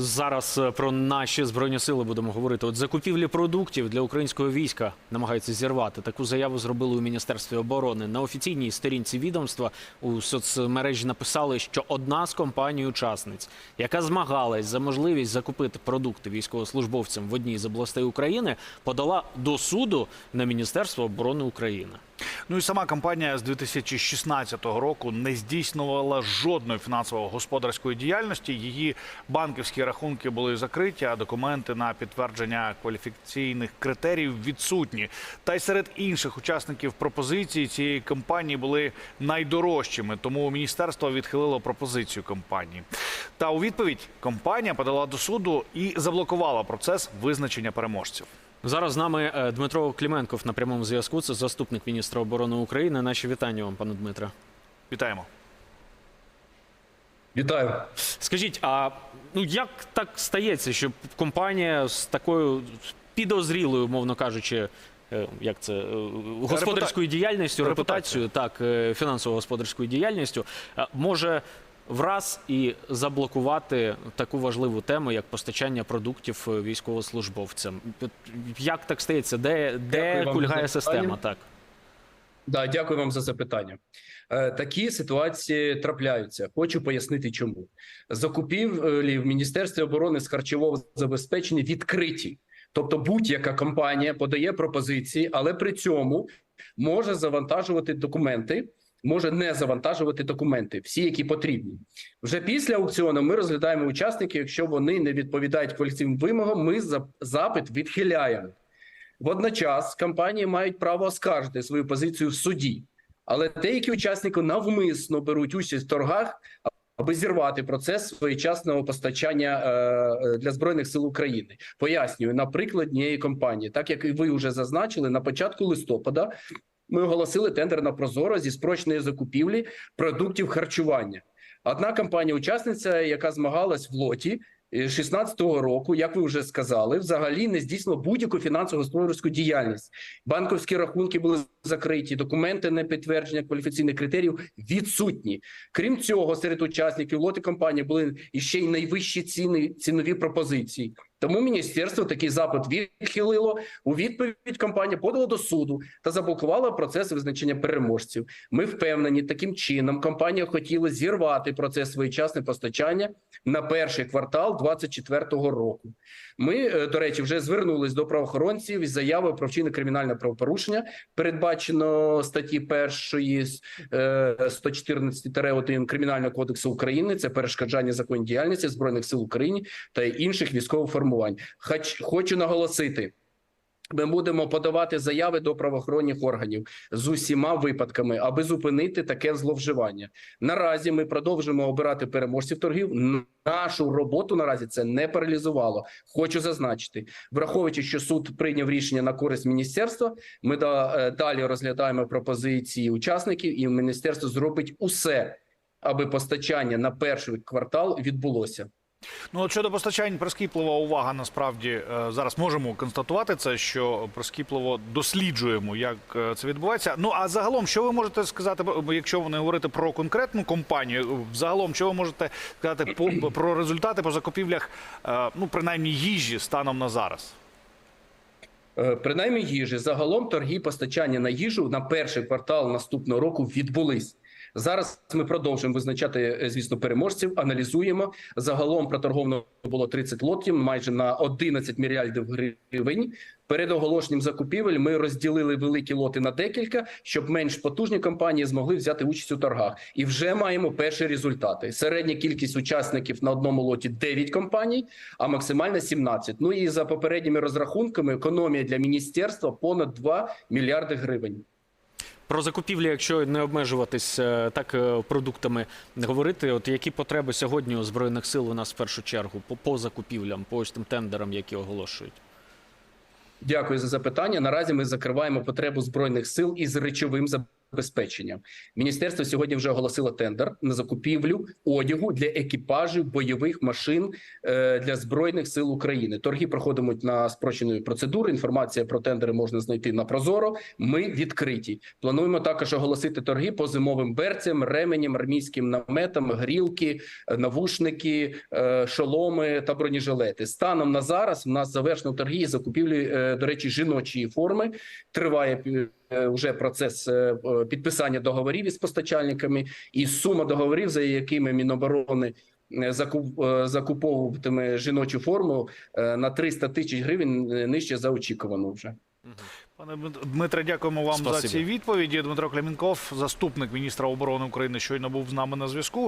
Зараз е, про наші збройні сили будемо говорити. От закупівлі продуктів для українського війська намагаються зірвати. Таку заяву зробили у міністерстві оборони. На офіційній сторінці відомства у соцмережі написали, що одна з компаній-учасниць, яка змагалась за можливість закупити продукти військовослужбовцям в одній з областей України, подала до суду на міністерство оборони України. Ну і сама компанія з 2016 року не здійснювала жодної фінансово-господарської діяльності. Її банківські рахунки були закриті, а документи на підтвердження кваліфікаційних критеріїв відсутні. Та й серед інших учасників пропозиції цієї компанії були найдорожчими. Тому міністерство відхилило пропозицію компанії. Та у відповідь компанія подала до суду і заблокувала процес визначення переможців. Зараз з нами е, Дмитро Кліменков на прямому зв'язку. Це заступник міністра оборони України. Наші вітання вам, пане Дмитре. Вітаємо. Вітаю. Скажіть, а ну як так стається, що компанія з такою підозрілою, мовно кажучи, е, як це е, господарською діяльністю, репутацією, так фінансово-господарською діяльністю, може враз і заблокувати таку важливу тему, як постачання продуктів е, військовослужбовцям? Як так стається? Де, де кульгає система? Так. Да, дякую вам за запитання. Е, Такі ситуації трапляються. Хочу пояснити, чому закупівлі в Міністерстві оборони з харчового забезпечення відкриті. Тобто, будь-яка компанія подає пропозиції, але при цьому може завантажувати документи, може не завантажувати документи, всі, які потрібні. Вже після аукціону ми розглядаємо учасників. Якщо вони не відповідають кваліфікаційним вимогам, ми за- запит відхиляємо. Водночас компанії мають право оскаржити свою позицію в суді, але деякі учасники навмисно беруть участь в торгах, аби зірвати процес своєчасного постачання е, е, для збройних сил України. Пояснюю на приклад однієї компанії, так як і ви вже зазначили, на початку листопада ми оголосили тендер на прозоро зі спрощеної закупівлі продуктів харчування. Одна компанія-учасниця, яка змагалась в лоті. 16-го року, як ви вже сказали, взагалі не здійснило будь-яку фінансово-господарську діяльність. Банківські рахунки були закриті, документи на підтвердження кваліфікаційних критеріїв відсутні. Крім цього, серед учасників лоти компанії були іще й найвищі ціни цінові пропозиції. Тому міністерство такий запит відхилило. У відповідь компанія подала до суду та заблокувала процес визначення переможців. Ми впевнені, таким чином компанія хотіла зірвати процес своєчасне постачання на перший квартал 2024 року. Ми, е, до речі, вже звернулись до правоохоронців із заявою про вчинення кримінального правопорушення, передбачено статті першої з, е, 114-1 Кримінального кодексу України. Це перешкоджання законній діяльності збройних сил України та інших військових формувань. Хоч хочу наголосити. Ми будемо подавати заяви до правоохоронних органів з усіма випадками, аби зупинити таке зловживання. Наразі ми продовжимо обирати переможців торгів. Нашу роботу наразі це не паралізувало. Хочу зазначити, враховуючи, що суд прийняв рішення на користь міністерства. Ми е, далі розглядаємо пропозиції учасників, і міністерство зробить усе, аби постачання на перший квартал відбулося. Ну от щодо постачань, прискіплива увага. Насправді е, зараз можемо констатувати це, що прискіпливо досліджуємо, як е, це відбувається. Ну а загалом, що ви можете сказати, якщо не говорити про конкретну компанію, загалом, що ви можете сказати про результати по закупівлях, е, ну принаймні їжі станом на зараз? Принаймні їжі загалом торги постачання на їжу на перший квартал наступного року відбулись. Зараз ми продовжуємо визначати, е, звісно, переможців. Аналізуємо загалом проторговано було 30 лотів, майже на 11 мільярдів гривень. Перед оголошенням закупівель ми розділили великі лоти на декілька, щоб менш потужні компанії змогли взяти участь у торгах. І вже маємо перші результати. Середня кількість учасників на одному лоті 9 компаній, а максимальна 17. Ну і за попередніми розрахунками, економія для міністерства понад 2 мільярди гривень. Про закупівлі, якщо не обмежуватись е, так е, продуктами говорити, от які потреби сьогодні у збройних сил у нас в першу чергу по, по закупівлям, по ось тим тендерам, які оголошують? Дякую за запитання. Наразі ми закриваємо потребу збройних сил із речовим забезпечення. Міністерство сьогодні вже оголосило тендер на закупівлю одягу для екіпажів бойових машин е, для збройних сил України. Торги проходитимуть на спрощеної процедури. Інформація про тендери можна знайти на Прозоро. Ми відкриті. Плануємо також оголосити торги по зимовим берцям, ременям, армійським наметам, грілки, навушники, е, шоломи та бронежилети. Станом на зараз у нас завершено торги і закупівлі, е, до речі, жіночої форми. Триває вже процес е, е, підписання договорів із постачальниками, і сума договорів, за якими Міноборони е, закуп, е, закуповуватиме жіночу форму е, на 300 тисяч гривень е, нижче за очікувану вже. Пане Дмитре, дякуємо вам за ці відповіді. Дмитро Клімінков, заступник міністра оборони України, щойно був з нами на зв'язку.